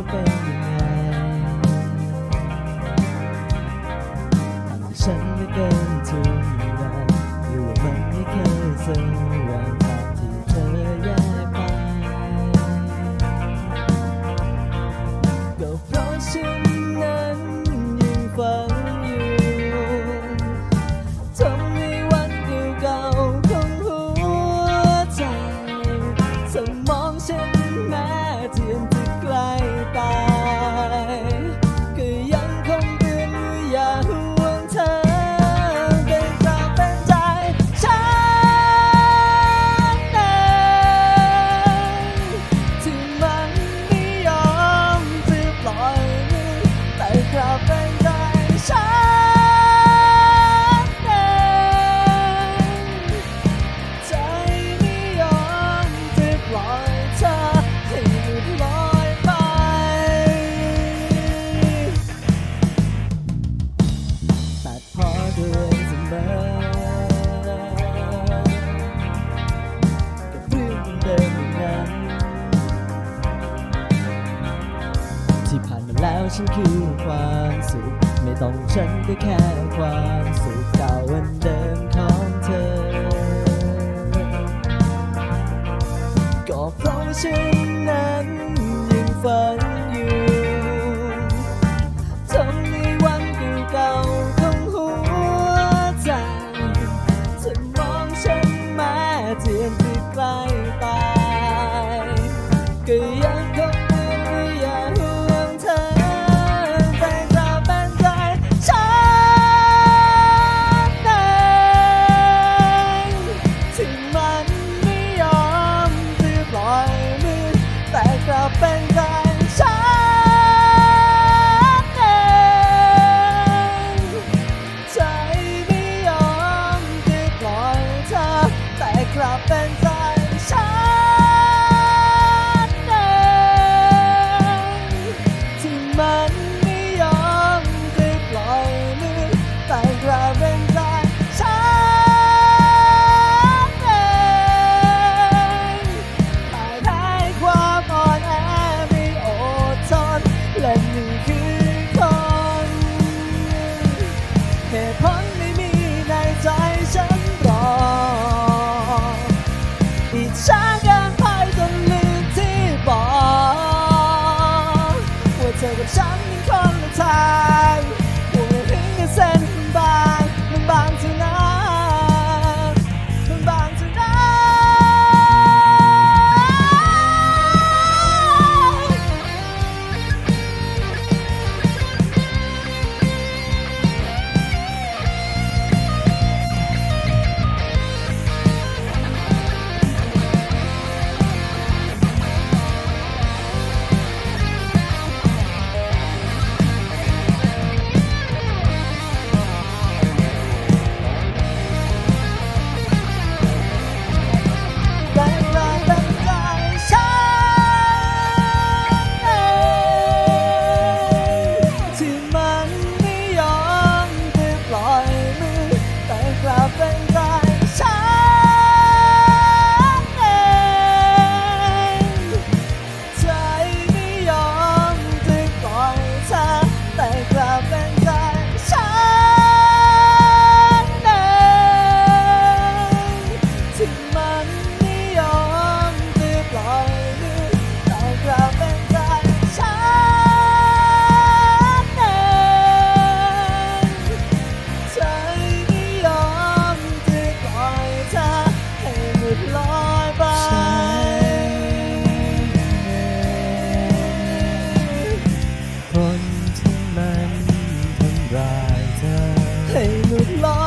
าเป็นยังไงฉันไม่เกินทุ่มเทหรือว่ามันไม่เคยเจอ ฉันคือความสุข ไม่ต้องฉันก็แค่ความสุขเก่าวันเดิม 向你喝了彩。Hey, look, love.